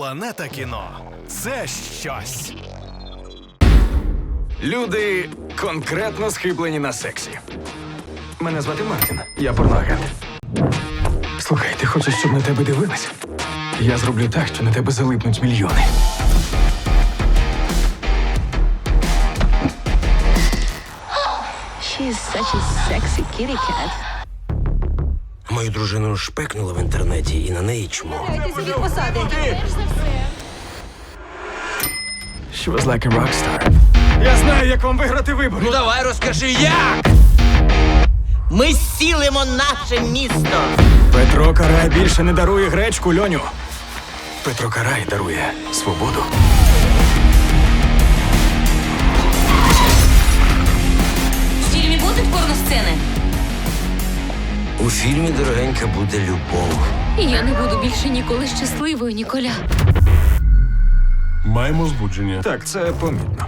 Планета кіно це щось. Люди конкретно схиблені на сексі. Мене звати Мартін, я порноагент. Слухай, ти хочеш, щоб на тебе дивились? Я зроблю так, що на тебе залипнуть мільйони. She's such a sexy kitty cat. Мою дружину шпекнули в інтернеті і на неї чмо. She was like a rockstar. Я знаю, як вам виграти вибори. Ну давай розкажи як! Ми сілимо наше місто. Петро Карай більше не дарує гречку, льоню. Петро Карай дарує свободу. В фільмі будуть порносцени? У фільмі дорогенька буде любов. Я не буду більше ніколи щасливою, Ніколя. Маємо збудження. Так, це помітно.